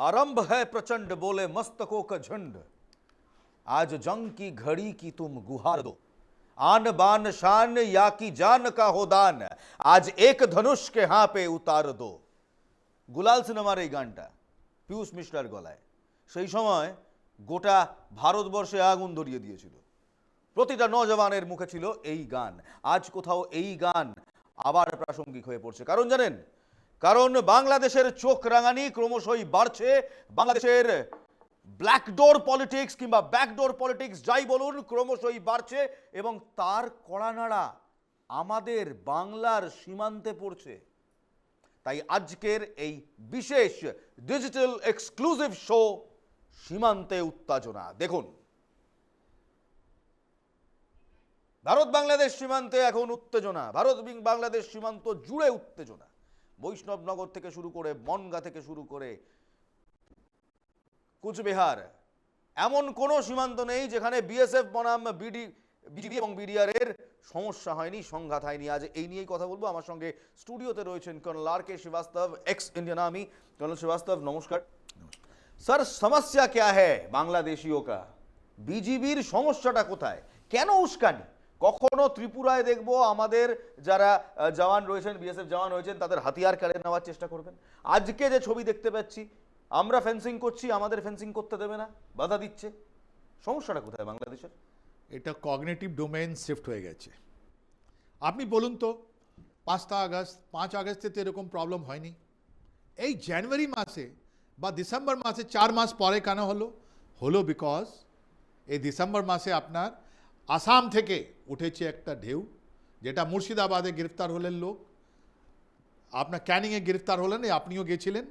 आरंभ है प्रचंड बोले मस्तकों का झुंड आज जंग की घड़ी की तुम गुहार दो आन बान शान या की जान का हो दान आज एक धनुष के हां पे उतार दो গুলাল সিনেমার এই গানটা পিয়ুষ মিশ্রার গলায় সেই সময় গোটা ভারতবর্ষে আগুন ধরিয়ে দিয়েছিল প্রতিটা নজওয়ানের মুখে ছিল এই গান আজ কোথাও এই গান আবার প্রাসঙ্গিক হয়ে পড়ছে কারণ জানেন কারণ বাংলাদেশের চোখ রাঙানি ক্রমশই বাড়ছে। বাংলাদেশের ব্ল্যাকডোর পলিটিক্স কিংবা ব্যাকডোর পলিটিক্স যাই বলুন, ক্রমশই বাড়ছে এবং তার কড়ানাড়া আমাদের বাংলার সীমান্তে পড়ছে। তাই আজকের এই বিশেষ ডিজিটাল এক্সক্লুসিভ শো সীমান্তে উত্তেজনা। দেখুন। ভারত বাংলাদেশ সীমান্তে এখন উত্তেজনা। ভারত বাংলাদেশ সীমান্ত জুড়ে উত্তেজনা। বৈষ্ণবনগর থেকে শুরু করে বনগা থেকে শুরু করে কুচবিহার। এমন কোনো সীমান্ত নেই যেখানে বিএসএফ বনাম, বিডি বিজিবি এবং বিডিআরের সমস্যা হয়নি, সংঘাত হয়নি। আজ এই নিয়েই কথা বলব। আমার সঙ্গে স্টুডিওতে রয়েছেন colonel R K Srivastava ex Indian army colonel Srivastava, নমস্কার। স্যার, সমস্যা ক্যা হ্যাঁ বাংলাদেশীয় কা? বিজিবির সমস্যাটা কোথায়? কেন উস্কানি? কখনো ত্রিপুরায় দেখব আমাদের যারা জওয়ান রয়েছেন বিএসএফ জওয়ান রয়েছেন, তাদের হাতিয়ার কেড়ে নেওয়ার চেষ্টা করবেন। আজকে যে ছবি দেখতে পাচ্ছি, আমরা ফেন্সিং করছি, আমাদের ফেন্সিং করতে দেবে না, বাধা দিচ্ছে। সমস্যাটা কোথায় বাংলাদেশের? এটা কগনেটিভ ডোমেন শিফট হয়ে গেছে। আপনি বলুন তো, পাঁচটা আগস্ট, পাঁচ আগস্টে তো এরকম প্রবলেম হয়নি। এই জানুয়ারি মাসে বা ডিসেম্বর মাসে চার মাস পরে কেন হলো? হলো বিকজ এই ডিসেম্বর মাসে আপনার আসাম থেকে উঠেছে একটা ঢেউ, যেটা মুর্শিদাবাদে গ্রেফতার হলেন লোক। আপনার ক্যানিংয়ে গ্রেফতার হলেন আপনিও গেছিলেন।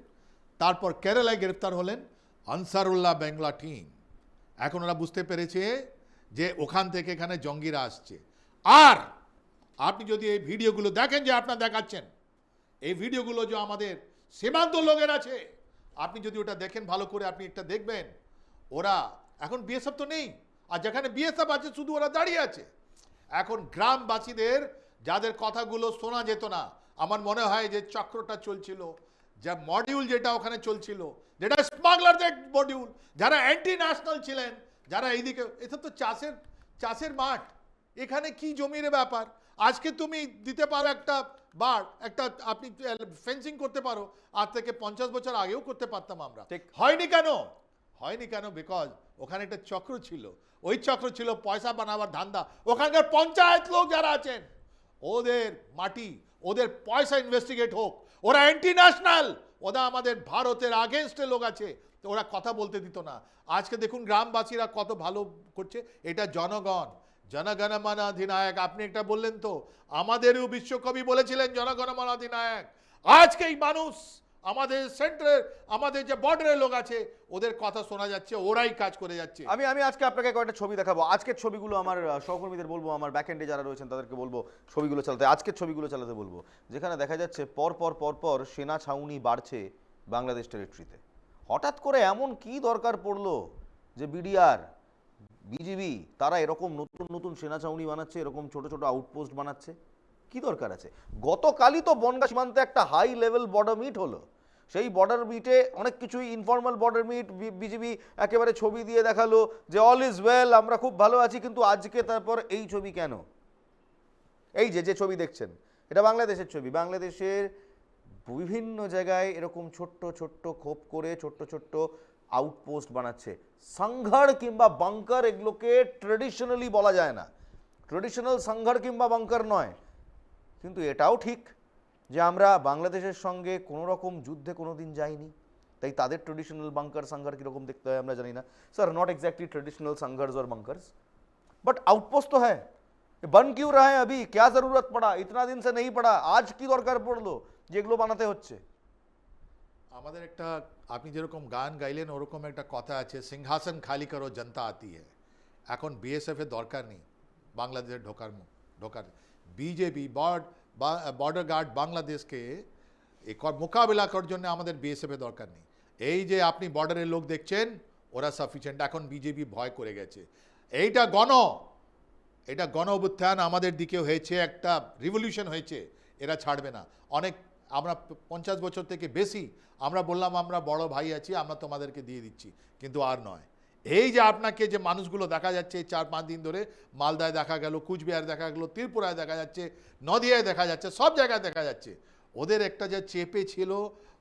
তারপর কেরালায় গ্রেফতার হলেন আনসারুল্লাহ বেংলা টিম। এখন ওরা বুঝতে পেরেছে যে ওখান থেকে এখানে জঙ্গিরা আসছে। আর আপনি যদি এই ভিডিওগুলো দেখেন যে আপনার দেখাচ্ছেন, এই ভিডিওগুলো যে আমাদের সীমান্ত লোকের আছে, আপনি যদি ওটা দেখেন ভালো করে, আপনি একটা দেখবেন, ওরা এখন বিএসএফ তো নেই। আর যেখানে বিএসএফ আছে শুধু ওরা দাঁড়িয়ে আছে। এখন গ্রামবাসীদের যাদের কথাগুলো শোনা যেত না আমার মনে হয় যে চক্রটা চলছিল যা মডিউল যেটা ওখানে চলছিল যেটা স্মাগলারদের মডিউল যারা অ্যান্টি ন্যাশনাল ছিলেন যারা এইদিকে এটা তো চাষের চাষের মাঠ। এখানে কি জমির ব্যাপার? আজকে তুমি দিতে পারো একটা বার একটা আপনি ফেন্সিং করতে পারো আজ থেকে পঞ্চাশ বছর আগেও করতে পারতাম আমরা। হয়নি কেন? হয়নি কেন? বিকজ ওখানে একটা চক্র ছিল। ওই চক্র ছিল পয়সা বানাবার ধান্দা। ওখানকার পঞ্চায়েত লোক যারা আছেন, ওদের মাটি, ওদের পয়সা ইনভেস্টিগেট হোক। ওরা অ্যান্টি ন্যাশনাল ওরা আমাদের ভারতের আগেনস্টে লোক আছে। তো ওরা কথা বলতে দিত না। আজকে দেখুন গ্রামবাসীরা কত ভালো করছে। এটা জনগণ। জনগণমান অধিনায়ক আপনি একটা বললেন তো, আমাদেরও বিশ্বকবি বলেছিলেন জনগণমান অধিনায়ক আজকে এই মানুষ আমাদের সেন্টারের আমাদের যে বর্ডারের লোক আছে, ওদের কথা শোনা যাচ্ছে, ওরাই কাজ করে যাচ্ছে। আমি আমি আজকে আপনাকে কয়েকটা ছবি দেখাবো। আজকের ছবিগুলো আমার সহকর্মীদের বলব, আমার ব্যাকএন্ডে যারা রয়েছেন তাদেরকে বলব, ছবিগুলো চালাতে। আজকের ছবিগুলো চালাতে বলব। যেখানে দেখা যাচ্ছে, পর পর পর পর সেনা ছাউনি বাড়ছে বাংলাদেশ টেরিটরিতে হঠাৎ করে এমন কি দরকার পড়ল যে বিডিআর বিজিবি তারা এরকম নতুন নতুন সেনা ছাউনি বানাচ্ছে, এরকম ছোট ছোট আউটপোস্ট বানাচ্ছে? কি দরকার আছে? গতকালই তো বনগা সীমান্তে একটা হাই লেভেল বর্ডার মিট হলো। সেই বর্ডার মিটে অনেক কিছুই ইনফর্মাল বর্ডার মিট বিজিবি একেবারে ছবি দিয়ে দেখাল যে অল ইজ ওয়েল আমরা খুব ভালো আছি, কিন্তু আজকে তারপর এই ছবি কেন? এই যে যে ছবি দেখছেন, এটা বাংলাদেশের ছবি। বাংলাদেশের বিভিন্ন জায়গায় এরকম ছোট্ট ছোট্ট খোপ করে ছোট্ট ছোট্ট আউটপোস্ট বানাচ্ছে। সংঘার কিংবা বাংকার এগুলোকে ট্রেডিশনালি বলা যায় না। ট্রেডিশনাল সংঘার কিংবা বাংকার নয়। কিন্তু এটাও ঠিক যে আমরা বাংলাদেশের সঙ্গে কোনো রকম যুদ্ধে কোনো দিন যাইনি তাই তাদের ট্রেডিশনাল বাংকার সংঘার কীরকম দেখতে হয় আমরা জানি না স্যার নট एग्जैक्टली ट्रेडिशनल संघर्ष और बंकर्स बट आउटपोस्ट तो है ये बन क्यों रहा है अभी क्या जरूरत पड़ा इतना दिन से नहीं पड़ा आज কি দরকার পড়লো যেগুলো বানাতে হচ্ছে আমাদের একটা আপনি যেরকম গান গাইলেন ওরকম একটা কথা আছে সিংহাসন খালি করো জনতা আতি হ্যায় এখন বিএসএফ এর দরকার নেই বাংলাদেশে ঢোকার মু- ঢোকার বিজেপি বর্ড বর্ডার গার্ড বাংলাদেশকে মোকাবিলা করার জন্য আমাদের বিএসএফ এর দরকার নেই। এই যে আপনি বর্ডারের লোক দেখছেন, ওরা সাফিসিয়েন্ট এখন বিজেপি ভয় করে গেছে। এইটা গণ, এটা গণ অভ্যুত্থান আমাদের দিকে হয়েছে, একটা রিভলিউশন হয়েছে, এরা ছাড়বে না। অনেক, আমরা পঞ্চাশ বছর থেকে বেশি, আমরা বললাম, আমরা বড় ভাই আছি, আমরা তোমাদেরকে দিয়ে দিচ্ছি, কিন্তু আর নয়। এই যে আপনাকে যে মানুষগুলো দেখা যাচ্ছে চার পাঁচ দিন ধরে, মালদায় দেখা গেল, কুচবিহার দেখা গেল, ত্রিপুরায় দেখা যাচ্ছে, নদিয়ায় দেখা যাচ্ছে, সব জায়গায় দেখা যাচ্ছে। ওদের একটা যে চেপে ছিল,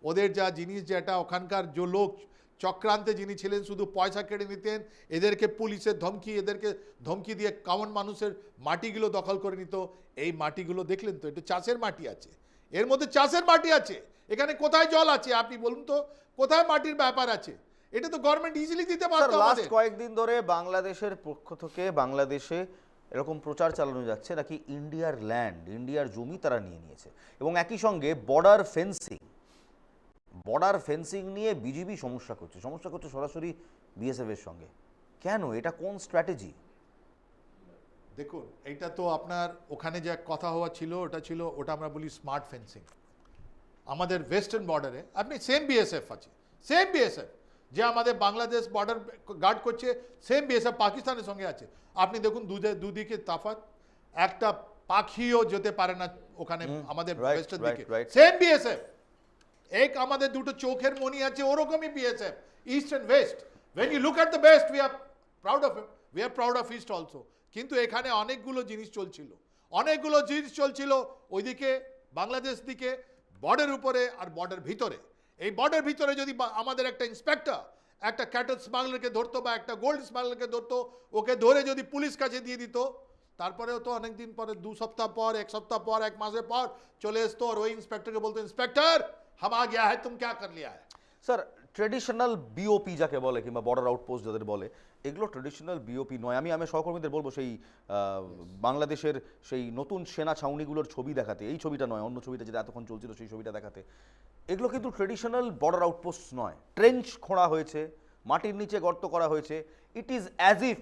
ওদের যা জিনিস যেটা ওখানকার যে লোক, চক্রান্তে যিনি ছিলেন, শুধু পয়সা কেড়ে নিতেন, এদেরকে পুলিশের ধমকি, এদেরকে ধমকি দিয়ে কমন মানুষের মাটিগুলো দখল করে নিত। এই মাটিগুলো দেখলেন তো, একটু চাষের মাটি আছে। এর মধ্যে চাষের মাটি আছে। এখানে কোথায় জল আছে, আপনি বলুন তো, কোথায় মাটির ব্যাপার আছে? এটা তো গভর্নমেন্ট ইজিলি দিতে পারতো লাস্ট কয়েকদিন ধরে বাংলাদেশের পক্ষ থেকে বাংলাদেশে এরকম প্রচার চালানো যাচ্ছে নাকি ইন্ডিয়ার ল্যান্ড ইন্ডিয়ার জমি তারা নিয়ে নিয়েছে। এবং একই সঙ্গে বর্ডার ফেন্সিং বর্ডার ফেন্সিং নিয়ে বিজিবি সমস্যা করছে। সমস্যা করছে সরাসরি বিএসএফ এর সঙ্গে। কেন? এটা কোন স্ট্র্যাটেজি দেখুন এটা তো আপনার ওখানে যে কথা হওয়া ছিল ওটা ছিল ওটা আমরা বলি স্মার্ট ফেন্সিং আমাদের ওয়েস্টার্ন বর্ডারে আপনি সেম বিএসএফ আছে সেম বিএসএফ যে আমাদের বাংলাদেশ বর্ডার গার্ড করছে সেম বিএসএফ পাকিস্তানের সঙ্গে আছে। আপনি দেখুন দুদিকে তাফাত একটা পাখিও যেতে পারে না ওখানে আমাদের দিকে। সেম বিএসএফ এক আমাদের দুটো চোখের মনি আছে ওরকমই BSF east and west when you look at the best we are proud of we are proud of east also কিন্তু এখানে অনেকগুলো জিনিস চলছিল। অনেকগুলো জিনিস চলছিল ওইদিকে বাংলাদেশ দিকে বর্ডার উপরে আর বর্ডার ভিতরে। এই বর্ডার ভিতরে যদি আমাদের একটা ইন্সপেক্টর একটা ক্যাটল স্মাগলারকে ধরতো বা একটা গোল্ড স্মাগলারকে ধরতো, ওকে ধরে যদি পুলিশ কাছে দিয়ে দিত, তারপরেও তো অনেক দিন পরে, দু সপ্তাহ পর, এক সপ্তাহ পর, এক মাসের পর চলে আসতো আর ওই ইন্সপেক্টরকে বলতো, ইন্সপেক্টর, হাম গয়া হ্যায়, তুম ক্যা কর লিয়া হ্যায়? স্যার ট্রেডিশনাল বিওপি যাকে বলে কিংবা বর্ডার আউটপোস্ট যাদের বলে, এগুলো ট্রেডিশনাল বিওপি নয়। আমি আমি সহকর্মীদের বলব সেই বাংলাদেশের সেই নতুন সেনা ছাউনিগুলোর ছবি দেখাতে, এই ছবিটা নয়, অন্য ছবিটা যেটা এতক্ষণ চলছিল সেই ছবিটা দেখাতে। এগুলো কিন্তু ট্রেডিশনাল বর্ডার আউটপোস্ট নয়। ট্রেঞ্চ খোঁড়া হয়েছে মাটির নিচে গর্ত করা হয়েছে। It is as if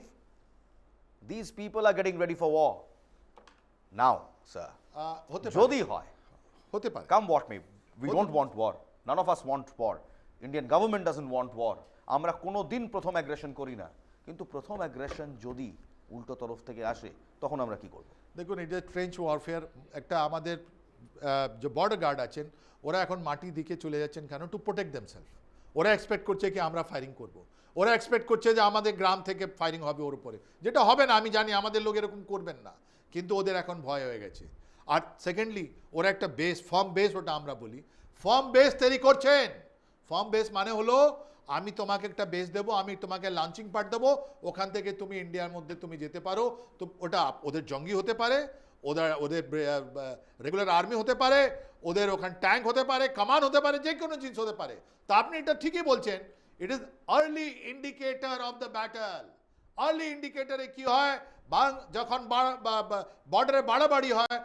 this people are getting ready for war now sir হতে যদি হয় হতে পারে। come what may we don't want war. None of us want war. Indian government doesn't want war আমরা কোনো দিন প্রথম অ্যাগ্রেশন করি না। কিন্তু প্রথম অ্যাগ্রেশন যদি উল্টো তরফ থেকে আসে তখন আমরা কি করব? দেখুন এটা ট্রেঞ্চ ওয়ারফেয়ার একটা আমাদের যে বর্ডার গার্ড আছেন, ওরা এখন মাটির দিকে চলে যাচ্ছেন কেন? টু প্রোটেক্ট দেমসেলফ ওরা এক্সপেক্ট করছে কি আমরা ফায়ারিং করব। ওরা এক্সপেক্ট করছে যে আমাদের গ্রাম থেকে ফায়ারিং হবে ওর উপরে। যেটা হবে না, আমি জানি আমাদের লোক এরকম করবেন না। কিন্তু ওদের এখন ভয় হয়ে গেছে। আর সেকেন্ডলি ওরা একটা বেস ফর্ম বেস ওটা আমরা বলি। ফর্ম বেস তৈরি করছেন। ফর্ম বেস মানে হলো, আমি তোমাকে একটা বেস দেবো, আমি তোমাকে লঞ্চিং পার্ট দেবো, ওখান থেকে তুমি ইন্ডিয়ার মধ্যে তুমি যেতে পারো। তো ওটা ওদের জঙ্গি হতে পারে। ওদের ওদের রেগুলার আর্মি হতে পারে, ওদের ওখানে ট্যাঙ্ক হতে পারে কামান হতে পারে, যে কোনো জিনিস হতে পারে। তা আপনি এটা ঠিকই বলছেন it is early indicator of the battle early ইন্ডিকেটরে কি হয়? যখন বর্ডারে বাড়াবাড়ি হয়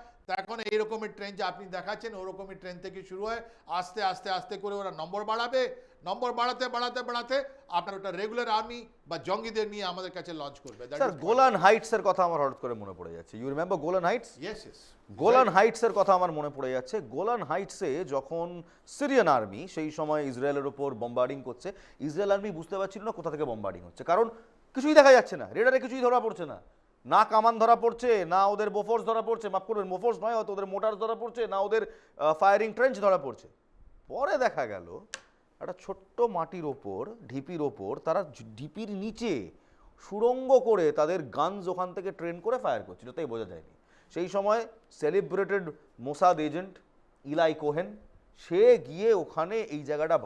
এখন এইরকমই ট্রেন যে আপনি দেখাচ্ছেন, ওরকমই ট্রেন থেকে শুরু হয়, আস্তে আস্তে আস্তে করে ওরা নম্বর বাড়াবে নম্বর বাড়াতে বাড়াতে বাড়াতে আপনার ওটা রেগুলার আর্মি বা জঙ্গিদের নিয়ে আমাদের কাছে লঞ্চ করবে। স্যার গোলান হাইটস এর কথা আমার হঠাৎ করে মনে পড়ে যাচ্ছে। You remember Golan Heights yes yes Golan হাইটসের কথা আমার মনে পড়ে যাচ্ছে। গোলান হাইটসে যখন সিরিয়ান আর্মি সেই সময় ইসরায়েলের ওপর বম্বার্ডিং করছে ইসরায়েল আর্মি বুঝতে পারছিল না কোথা থেকে বম্বার্ডিং হচ্ছে। কারণ কিছুই দেখা যাচ্ছে না। রেডারে কিছুই ধরা পড়ছে না। না কামান ধরা পড়ছে না ওদের বোফোর্স ধরা পড়ছে। মাফ করবেন মোফোর্স নয় হয়তো ওদের মোটার ধরা পড়ছে না ওদের ফায়ারিং ট্রেঞ্চ ধরা পড়ছে। পরে দেখা গেল একটা ছোট্ট মাটির ওপর ঢিপির ওপর তারা ঢিপির নিচে সুড়ঙ্গ করে তাদের গানজ ওখান থেকে ট্রেন করে ফায়ার করছিল তাই বোঝা যায়নি। সেই সময় celebrated Mossad agent Eli Cohen সে গিয়ে ওখানে এই জায়গাটা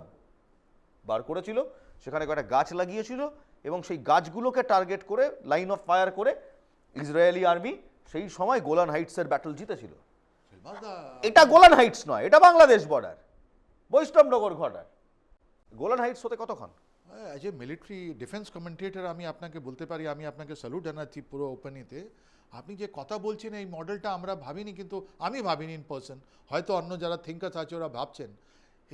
বার করেছিল সেখানে কয়েকটা গাছ লাগিয়েছিল এবং সেই গাছগুলোকে টার্গেট করে লাইন অফ ফায়ার করে ইসরায়েলি আর্মি সেই সময় গোলান হাইটসের ব্যাটল জিতেছিল। এটা গোলান হাইটস নয় এটা বাংলাদেশ বর্ডার বৈষ্ণবনগর ঘটার গোলান হাইটস হতে কতক্ষণ? As a military defence commentator আমি আপনাকে বলতে পারি, আমি আপনাকে স্যালুট জানাচ্ছি পুরো ওপেনিতে আপনি যে কথা বলছেন, এই মডেলটা আমরা ভাবিনি, কিন্তু আমি ভাবিনি ইন পার্সন হয়তো অন্য যারা থিঙ্কার্স আছে, ওরা ভাবছেন।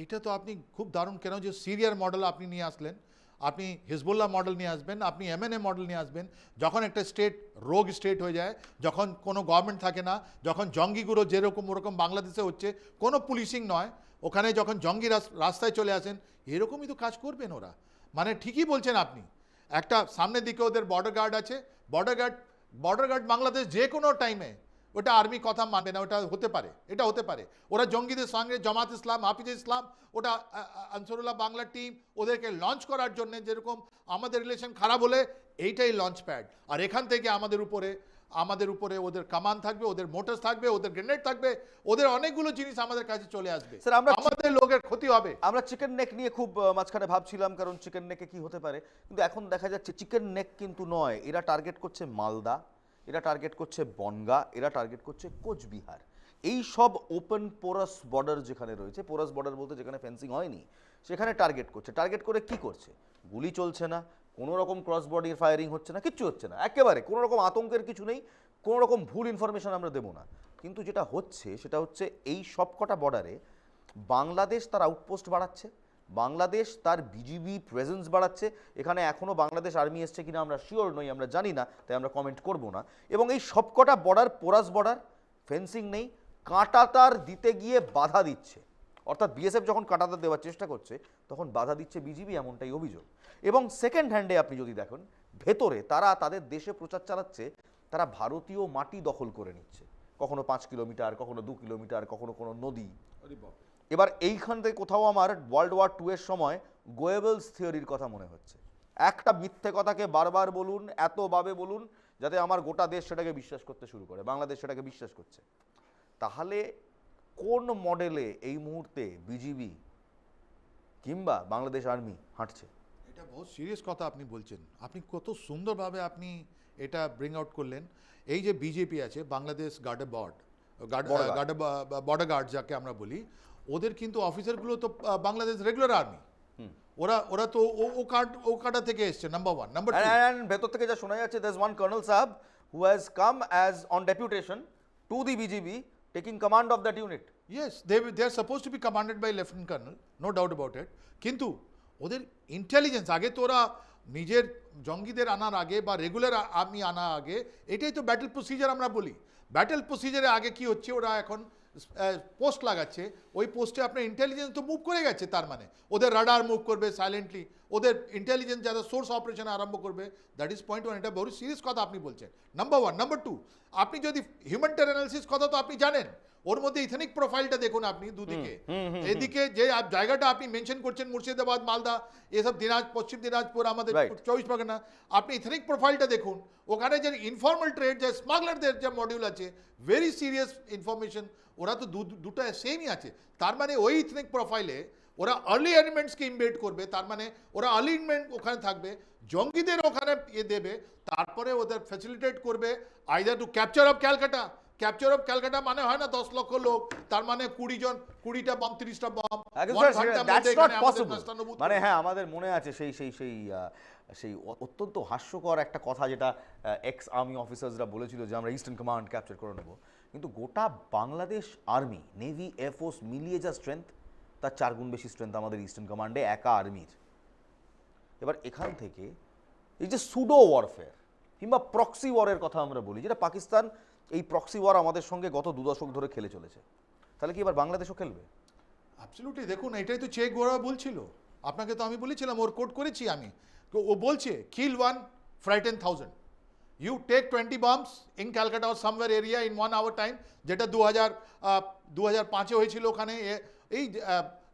এটা তো আপনি খুব দারুণ, কেন যে সিরিয়ার মডেল আপনি নিয়ে আসলেন। আপনি হিজবুল্লাহ মডেল নিয়ে আসবেন, আপনি এমএনএ মডেল নিয়ে আসবেন। যখন একটা স্টেট রোগ স্টেট হয়ে যায়, যখন কোনো গভর্নমেন্ট থাকে না, যখন জঙ্গিগুলো যেরকম ওরকম বাংলাদেশে হচ্ছে, কোনো পুলিশিং নয়। ওখানে যখন জঙ্গি রাস- রাস্তায় চলে আসেন, এরকমই তো কাজ করবেন ওরা। মানে ঠিকই বলছেন আপনি। একটা সামনের দিকে ওদের বর্ডার গার্ড আছে। Border guard border guard Bangladesh যে কোনো টাইমে ওটা আর্মি কথা মানবে না, ওটা হতে পারে। এটা হতে পারে। ওরা জঙ্গিদের সঙ্গে জামাত ইসলাম, হাফিজ ইসলাম, ওটা আনসারুল্লাহ বাংলা টিম ওদেরকে লঞ্চ করার জন্য যেরকম আমাদের রিলেশন খারাপ হলে, এইটাই লঞ্চ প্যাড আর এখান থেকে আমাদের উপরে আমাদের উপরে ওদের কামান থাকবে ওদের মোটরস থাকবে ওদের গ্রেনেড থাকবে ওদের অনেকগুলো জিনিস আমাদের কাছে চলে আসবে। স্যার, আমরা- আমাদের লোকের ক্ষতি হবে। আমরা চিকেন নেক নিয়ে খুব মাঝখানে ভাবছিলাম কারণ চিকেন নেকে কি হতে পারে। কিন্তু এখন দেখা যাচ্ছে চিকেন নেক কিন্তু নয়। এরা টার্গেট করছে মালদা এরা টার্গেট করছে বনগা এরা টার্গেট করছে কোচবিহার। এই সব ওপেন পোরাস বর্ডার যেখানে রয়েছে পোরাস বর্ডার বলতে যেখানে ফেন্সিং হয়নি সেখানে টার্গেট করছে। টার্গেট করে কি করছে? গুলি চলছে না। কোনো রকম ক্রস বডির ফায়ারিং হচ্ছে না, কিচ্ছু হচ্ছে না। একেবারে কোনো রকম আতঙ্কের কিছু নেই কোনো রকম ভুল ইনফরমেশন আমরা দেবো না। কিন্তু যেটা হচ্ছে, সেটা হচ্ছে এই সব কটা বর্ডারে বাংলাদেশ তার আউটপোস্ট বাড়াচ্ছে, বাংলাদেশ তার বিজিবি প্রেজেন্স বাড়াচ্ছে। এখানে এখনও বাংলাদেশ আর্মি এসছে কিনা আমরা শিওর নই, আমরা জানি না, তাই আমরা কমেন্ট করব না। এবং এই সবকটা বর্ডার পোরাস বর্ডার ফেন্সিং নেই কাঁটাতার দিতে গিয়ে বাধা দিচ্ছে। অর্থাৎ বিএসএফ যখন কাঁটাতার দেওয়ার চেষ্টা করছে তখন বাধা দিচ্ছে বিজিবি এমনটাই অভিযোগ। এবং সেকেন্ড হ্যান্ডে আপনি যদি দেখেন ভেতরে তারা তাদের দেশে প্রচার চালাচ্ছে তারা ভারতীয় মাটি দখল করে নিচ্ছে। কখনো পাঁচ কিলোমিটার কখনো দু কিলোমিটার কখনো কোনো নদী। এবার এইখান থেকে কোথাও আমার ওয়ার্ল্ড ওয়ার টু এর সময় গোয়েবলস থিওরির কথা মনে হচ্ছে। একটা মিথ্যে কথাকে বারবার বলুন এতভাবে বলুন যাতে আমার গোটা দেশ সেটাকে বিশ্বাস করতে শুরু করে বাংলাদেশ সেটাকে বিশ্বাস করছে। তাহলে কোন মডেলে এই মুহূর্তে বিজিবি কিংবা বাংলাদেশ আর্মি হাঁটছে? এটা বহুত সিরিয়াস কথা আপনি বলছেন। আপনি কত সুন্দরভাবে আপনি এটা ব্রিং আউট করলেন। এই যে বিজেপি আছে বাংলাদেশ গার্ডে বর্ড গার্ড গার্ডে বর্ডার গার্ড যাকে আমরা বলি ওদের কিন্তু অফিসারগুলো তো বাংলাদেশ রেগুলার আর্মি ওরা ওরা তো ও- কার্ড ও কাটা থেকে এসছে number one number two and ভেতর থেকে যা শোনা যাচ্ছে there's one colonel সাহেব who has come as on deputation to the BGB taking command of that unit. Yes they they are supposed to be commanded by lieutenant colonel no doubt about it কিন্তু ওদের intelligence আগে তো ওরা নিজের জঙ্গিদের আনার আগে বা রেগুলার আমি আনার আগে, এটাই তো ব্যাটেল প্রসিজার আমরা বলি। ব্যাটেল প্রসিজারে আগে কি হচ্ছে, ওরা এখন পোস্ট লাগাচ্ছে, ওই পোস্টে আপনার ইন্টেলিজেন্স তো মুভ করে গেছে তার মানে। ওদের রাডার মুভ করবে সাইলেন্টলি ওদের ইন্টেলিজেন্স যাদের সোর্স অপারেশন আরম্ভ করবে দ্যাট ইজ পয়েন্ট ওয়ান এটা বড় সিরিয়াস কথা আপনি বলছেন। নাম্বার ওয়ান নাম্বার টু আপনি যদি হিউম্যান অ্যানালিসিস কথা তো আপনি জানেন ওর মধ্যে ইথেনিক প্রোফাইলটা দেখুন আপনি দুদিকে। এদিকে যে জায়গাটা আপনি মেনশন করছেন মুর্শিদাবাদ মালদা এসব দিনাজ পশ্চিম দিনাজপুর আমাদের চব্বিশ পরগনা আপনি ইথেনিক প্রোফাইলটা দেখুন। ওখানে যে ইনফর্মাল ট্রেড যে স্মাগলারদের যে মডিউল আছে ভেরি সিরিয়াস ইনফরমেশন ওরা তো দুটো সেমই আছে। তার মানে ওই ইথনিক প্রোফাইলে ওরা আর্লি এলিমেন্টসকে ইনভেট করবে তার মানে ওরা আর্লি এলিমেন্ট ওখানে থাকবে জঙ্গিদের ওখানে ইয়ে দেবে তারপরে ওদের ফ্যাসিলিটেট করবে either to capture of Calcutta capture of Calcutta মানে হয় না দশ লক্ষ লোক তার মানে কুড়ি জন কুড়িটা বম তিরিশটা বম মানে হ্যাঁ আমাদের মনে আছে সেই সেই সেই সেই অত্যন্ত হাস্যকর একটা কথা যেটা এক্স আর্মি অফিসার্সরা বলেছিল যে আমরা ইস্টার্ন কমান্ড ক্যাপচার করে নেব। কিন্তু গোটা বাংলাদেশ আর্মি নেভি এয়ারফোর্স মিলিয়ে যা স্ট্রেংথ তার চার গুণ বেশি স্ট্রেংথ আমাদের ইস্টার্ন কমান্ডে একা আর্মির এবার এখান থেকে এই যে সুডো ওয়ারফেয়ার কিংবা প্রক্সি ওয়ারের কথা আমরা বলি যেটা পাকিস্তান এই প্রক্সি ওয়ার আমাদের সঙ্গে গত দু দশক ধরে খেলে চলেছে। তাহলে কি এবার বাংলাদেশও খেলবে? অ্যাবসলিউটলি দেখুন, এটাই তো চেক গোড়া বলছিল। আপনাকে তো আমি বলেছিলাম, ওর কোট করেছি আমি। তো ও বলছে kill one frighten thousand you take twenty bumps in Calcutta or somewhere area in one hour time যেটা দু হাজার দু হাজার পাঁচে হয়েছিল ওখানে। এই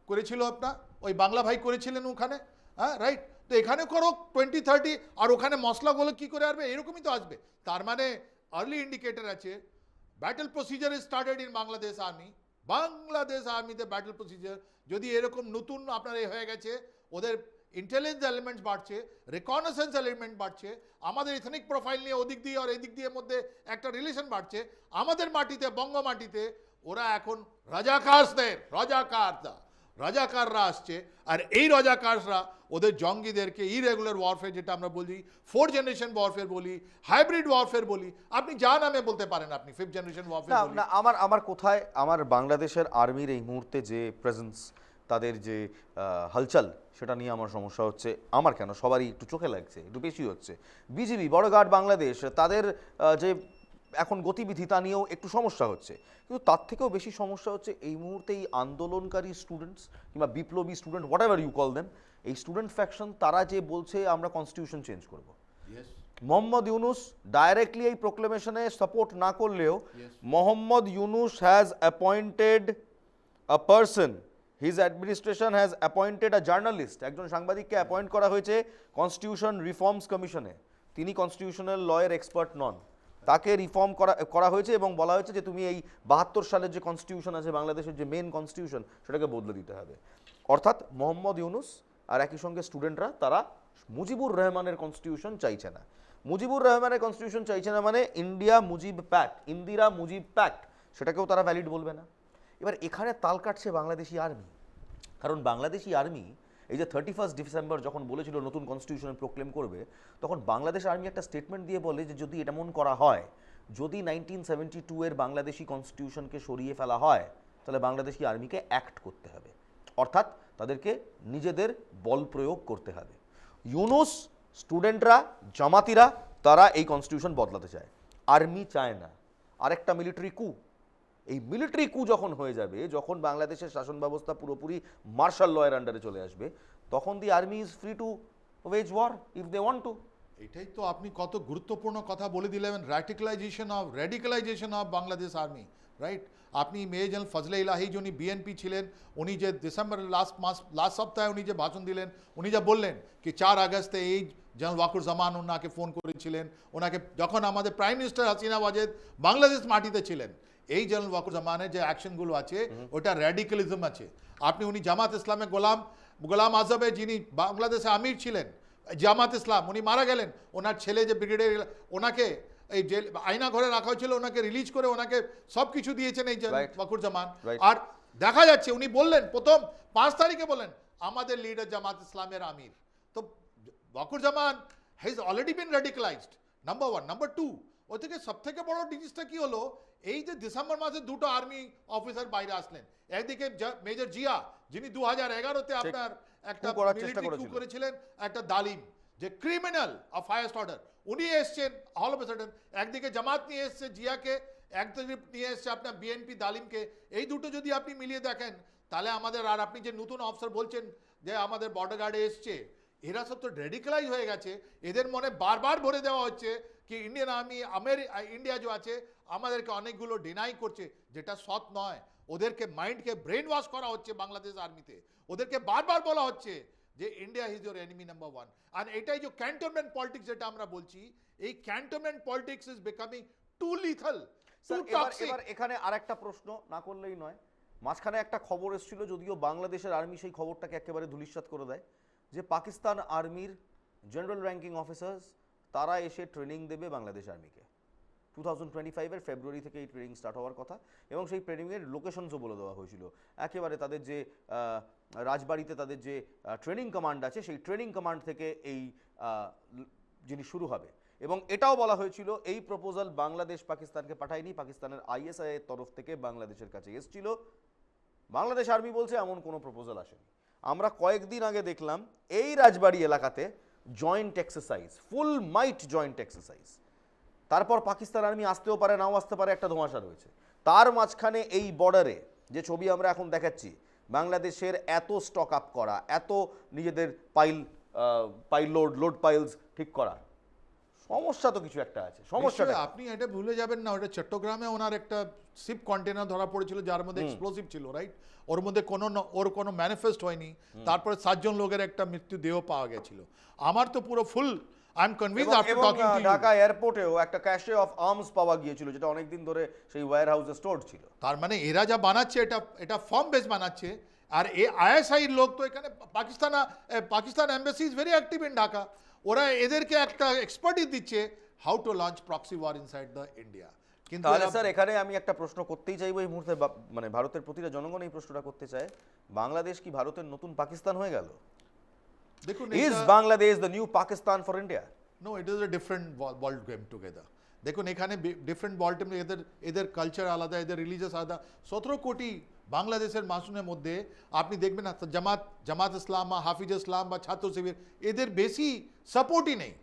করেছিল আপনার, ওই বাংলা ভাই করেছিলেন ওখানে হ্যাঁ রাইট তো এখানে করো টোয়েন্টি থার্টি আর ওখানে মশলাগুলো কী করে আসবে? এরকমই তো আসবে। তার মানে আর্লি ইন্ডিকেটর আছে battle procedure is started in Bangladesh army Bangladesh আর্মিতে ব্যাটেল প্রসিজার যদি এরকম নতুন আপনার এ হয়ে গেছে, ওদের ইন্টেলিজেন্স এলিমেন্টস বাড়ছে রেকনেসেন্স এলিমেন্ট বাড়ছে, আমাদের ইথনিক প্রোফাইল নিয়ে ওদিক দিয়ে আর এদিক দিয়ে মধ্যে একটা রিলেশন বাড়ছে, আমাদের মাটিতে, বঙ্গ মাটিতে, ওরা এখন রাজাকারদের রাজাকারদা রাজাকাররা আসছে আর এই রাজাকাররা ওদের জঙ্গিদেরকে ইরেগুলার ওয়ারফেয়ার যেটা আমরা বলি ফোর জেনারেশন ওয়ারফেয়ার বলি হাইব্রিড ওয়ারফেয়ার বলি আপনি যা নামে বলতে পারেন আপনি ফিফথ জেনারেশন ওয়ারফেয়ার বলি। না আমার আমার কোথায় আমার বাংলাদেশের আর্মির এই মুহূর্তে যে প্রেজেন্স তাদের যে হালচাল সেটা নিয়ে আমার সমস্যা হচ্ছে। আমার কেন? সবারই একটু চোখে লাগছে একটু বেশি হচ্ছে। বিজিবি বড় গার্ড বাংলাদেশ তাদের যে এখন গতিবিধি তা নিয়েও একটু সমস্যা হচ্ছে। কিন্তু তার থেকেও বেশি সমস্যা হচ্ছে এই মুহূর্তে এই আন্দোলনকারী স্টুডেন্টস কিংবা বিপ্লবী student whatever you call them এই স্টুডেন্ট ফ্যাকশন তারা যে বলছে আমরা কনস্টিটিউশন চেঞ্জ করব। মোহাম্মদ ইউনুস ডাইরেক্টলি এই প্রোক্লেমেশনে সাপোর্ট না করলেও. Mohammad Yunus has appointed a person his administration has appointed a journalist একজন সাংবাদিককে অ্যাপয়েন্ট করা হয়েছে কনস্টিটিউশন রিফর্মস কমিশনে তিনি কনস্টিটিউশনাল লয়ের এক্সপার্ট নন। তাকে রিফর্ম করা করা হয়েছে এবং বলা হয়েছে যে তুমি এই বাহাত্তর সালের যে কনস্টিটিউশন আছে, বাংলাদেশের যে মেন কনস্টিটিউশন সেটাকে বদলে দিতে হবে। অর্থাৎ মোহাম্মদ ইউনুস আর একই সঙ্গে স্টুডেন্টরা তারা মুজিবুর রহমানের কনস্টিটিউশন চাইছে না। মুজিবুর রহমানের কনস্টিটিউশন চাইছে না মানে India Mujib pact Indira Mujib pact সেটাকেও তারা ভ্যালিড বলবে না। এবার এখানে তাল কাটছে বাংলাদেশি আর্মি কারণ বাংলাদেশি আর্মি এই যে থার্টি ফার্স্ট ডিসেম্বর যখন বলেছিল নতুন কনস্টিটিউশন প্রোক্লেম করবে, তখন বাংলাদেশ আর্মি একটা স্টেটমেন্ট দিয়ে বলে যে যদি এমন করা হয়, যদি নাইনটিন সেভেন্টি টু এর বাংলাদেশি কনস্টিটিউশনকে সরিয়ে ফেলা হয়, তাহলে বাংলাদেশি আর্মিকে অ্যাক্ট করতে হবে। অর্থাৎ তাদেরকে নিজেদের বল প্রয়োগ করতে হবে। ইউনুস স্টুডেন্টরা জামাতিরা, তারা এই কনস্টিটিউশন বদলাতে চায়। আর্মি চায় না। আরেকটা মিলিটারি কু এই মিলিটারি কু যখন হয়ে যাবে, যখন বাংলাদেশের শাসন ব্যবস্থা পুরোপুরি মার্শাল লয়ের আন্ডারে চলে আসবে, তখন the army is free to wage war if they want to এটাই তো আপনি কত গুরুত্বপূর্ণ কথা বলে দিলেন radicalisation of radicalisation of Bangladesh army right আপনি মেয়ে জেনারেল ফজলে ইলাহি যিনি বিএনপি ছিলেন, উনি যে ডিসেম্বর লাস্ট মাস লাস্ট সপ্তাহে উনি যে ভাষণ দিলেন, উনি যা বললেন কি চার আগস্টে এই জেনারেল ওয়াকুর জামান ওনাকে ফোন করেছিলেন ওনাকে যখন আমাদের প্রাইম মিনিস্টার হাসিনা ওয়াজেদ বাংলাদেশ মাটিতে ছিলেন এই জেনারেল ওয়াকুর জামানের যে অ্যাকশনগুলো আছে ওটা র্যাডিক্যালিজম আছে। আপনি উনি জামাত ইসলামে গোলাম গোলাম আজবে যিনি বাংলাদেশে আমির ছিলেন জামাত ইসলাম উনি মারা গেলেন ওনার ছেলে যে ব্রিগেডিয়ার ওনাকে এই জেল আয়না ঘরে রাখা হয়েছিল ওনাকে রিলিজ করে ওনাকে সব কিছু দিয়েছেন এই. বাকুর জামান। আর দেখা যাচ্ছে উনি বললেন প্রথম পাঁচ তারিখে বললেন আমাদের লিডার জামাত ইসলামের আমির। তো Waker Zaman has already been radicalised number one number two ও থেকে সব থেকে বড় জিনিসটা কি হলো? এই যে ডিসেম্বর মাসে দুটো আর্মি অফিসার বাইরে আসলেন। একদিকে মেজর জিয়া যিনি দু হাজার এগারোতে আপনার একটা করেছিলেন। একটা দালিম যে ক্রিমিনাল অফ হাইয়েস্ট অর্ডার উনি এসছেন হল অফ সাডেন একদিকে জামাত নিয়ে এসছে জিয়াকে একদিকে নিয়ে এসছে আপনার বিএনপি দালিমকে। এই দুটো যদি আপনি মিলিয়ে দেখেন তাহলে আমাদের আর আপনি যে নতুন অফিসার বলছেন যে আমাদের বর্ডার গার্ডে এসছে এরা সব তো রেডিক্যালাইজ হয়ে গেছে। এদের মনে বারবার ভরে দেওয়া হচ্ছে কি ইন্ডিয়ান আর্মি আমেরি ইন্ডিয়া যে আছে আমাদেরকে অনেকগুলো ডিনাই করছে যেটা সৎ নয় ওদেরকে মাইন্ডকে ব্রেন ওয়াশ করা হচ্ছে বাংলাদেশ আর্মিতে ওদেরকে বারবার বলা হচ্ছে যে India is your enemy number one আর এটাই যে ক্যান্টনমেন্ট পলিটিক্স যেটা আমরা বলছি এই cantonment politics is becoming too lethal এবার এখানে আরেকটা প্রশ্ন না করলেই নয়। মাঝখানে একটা খবর এসেছিল যদিও বাংলাদেশের আর্মি সেই খবরটাকে একেবারে ধূলিসাৎ করে দেয় যে পাকিস্তান আর্মির জেনারেল র্যাঙ্কিং অফিসার্স তারা এসে ট্রেনিং দেবে বাংলাদেশ আর্মিকে টু থাউজেন্ড টোয়েন্টি ফাইভের ফেব্রুয়ারি থেকে এই ট্রেনিং স্টার্ট হওয়ার কথা এবং সেই ট্রেনিংয়ের লোকেশনসও বলে দেওয়া হয়েছিল। একেবারে তাদের যে রাজবাড়িতে তাদের যে ট্রেনিং কমান্ড আছে, সেই ট্রেনিং কমান্ড থেকে এই জিনিস শুরু হবে। এবং এটাও বলা হয়েছিল, এই প্রপোজাল বাংলাদেশ পাকিস্তানকে পাঠায়নি, পাকিস্তানের আইএসআই এর তরফ থেকে বাংলাদেশের কাছে এসেছিল। বাংলাদেশ আর্মি বলছে, এমন কোনো প্রপোজাল আসেনি। আমরা কয়েকদিন আগে দেখলাম, এই রাজবাড়ি এলাকাতে joint exercise full might joint exercise তারপর পাকিস্তান আর্মি আসতেও পারে, নাও আসতে পারে, একটা ধোঁয়াশা রয়েছে। তার মাঝখানে এই বর্ডারে যে ছবি আমরা এখন দেখাচ্ছি, বাংলাদেশের এত স্টক আপ করা, এত নিজেদের pile pile load load piles ঠিক করা সমস্যা তো কিছু একটা আছে নিশ্চয়ই, আপনি এটা ভুলে যাবেন না ওটা চট্টগ্রামে ওনার একটা শিপ কন্টেনার ধরা পড়েছিল যার মধ্যে এক্সপ্লোসিভ ছিল রাইট ওর মধ্যে কোনো ওর কোনো ম্যানিফেস্ট হয়নি। তারপরে সাতজন লোকের একটা মৃত্যু দেহ পাওয়া গেছিল। আমার তো পুরো ফুল আই এম কনভিন্স এবং- আফটার টকিং টু ঢাকা এয়ারপোর্টেও একটা ক্যাশে অফ আর্মস পাওয়া গিয়েছিল যেটা অনেকদিন ধরে সেই ওয়্যার হাউসে স্টোর ছিল। তার মানে এরা যা বানাচ্ছে এটা এটা ফর্ম বেস বানাচ্ছে আর এ আইএসআই লোক তো এখানে Pakistan Pakistan embassy is very active in Dhaka ওরা এদেরকে একটা এক্সপার্টিস দিচ্ছে how to launch proxy war inside the India কিন্তু তাহলে স্যার এখানে আমি একটা প্রশ্ন করতেই চাইব এই মুহূর্তে মানে ভারতের প্রতিটা জনগণ এই প্রশ্নটা করতে চায়। বাংলাদেশ কি ভারতের নতুন পাকিস্তান হয়ে গেল? দেখুন is Bangladesh the new Pakistan for India no it is a different world game together দেখুন এখানে ডিফারেন্ট বল টিম এদের এদের কালচার আলাদা এদের রিলিজিয়াস আলাদা। সতেরো কোটি বাংলাদেশের মানুষের মধ্যে আপনি দেখবেন না জামাত জামাত ইসলাম বা হাফিজ ইসলাম বা ছাত্র শিবির এদের বেশি সাপোর্টই নেই।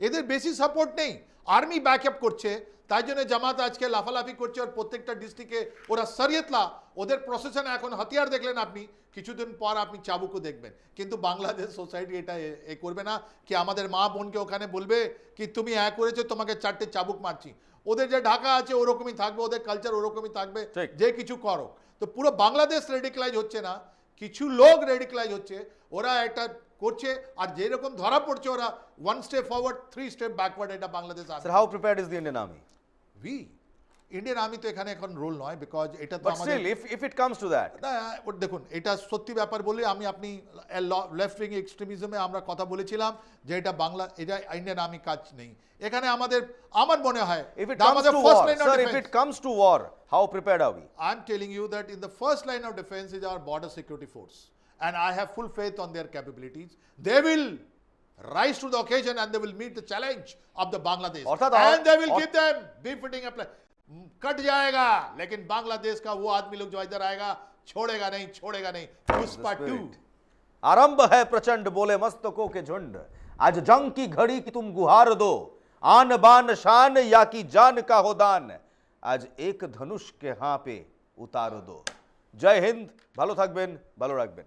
এদের বেশি সাপোর্ট নেই। আর্মি ব্যাকআপ করছে তাই জন্য জামাত আজকে লাফালাফি করছে আর প্রত্যেকটা ডিস্ট্রিক্টে ওরা সরিয়তলা ওদের প্রসেশনে এখন হাতিয়ার দেখলেন আপনি কিছুদিন পর আপনি চাবুকও দেখবেন। কিন্তু বাংলাদেশ সোসাইটি এটা এ- এ করবে না কি আমাদের মা বোনকে ওখানে বলবে কি তুমি এক করেছ তোমাকে চারটে চাবুক মারছি। ওদের যে ঢাকা আছে ওরকমই থাকবে ওদের কালচার ওরকমই থাকবে যে কিছু করো তো পুরো বাংলাদেশ রেডিক্লাইজ হচ্ছে না কিছু লোক রেডিক্লাইজ হচ্ছে ওরা এটা করছে আর যেরকম ধরা পড়ছে ওরা one step forward three step backward এটা বাংলাদেশ আছে how prepared is the Indian army we Indian army তো এখানে এখন রোল নয় বিকজ এটা তো আমাদের if if it comes to that না, দেখুন এটা সত্যি ব্যাপার বলে আমি আপনি লেফট উইং এক্সট্রিমিজমে আমরা কথা বলেছিলাম যে এটা বাংলা এটা ইন্ডিয়ান আর্মি কাজ নেই এখানে আমাদের আমার মনে হয় If it এটা comes আমাদের to first war, line of sir, if defence it comes to war, how prepared are we? I'm telling you that in the first line of defense is our border security force. And I have full faith on their capabilities. They will rise to the occasion and they will meet the challenge of the Bangladesh. অর্থাৎ and they will give them befitting apply. कट जाएगा लेकिन बांग्लादेश का वो आदमी लोग जो इधर आएगा छोड़ेगा नहीं छोड़ेगा नहीं पुष्पा टू Spirit. आरंभ है प्रचंड बोले मस्तकों के झुंड आज जंग की घड़ी की तुम गुहार दो आन बान शान या की जान का हो दान आज एक धनुष के हां पे उतार दो জয় হিন্দ ভালো থাকবেন ভালো রাখবেন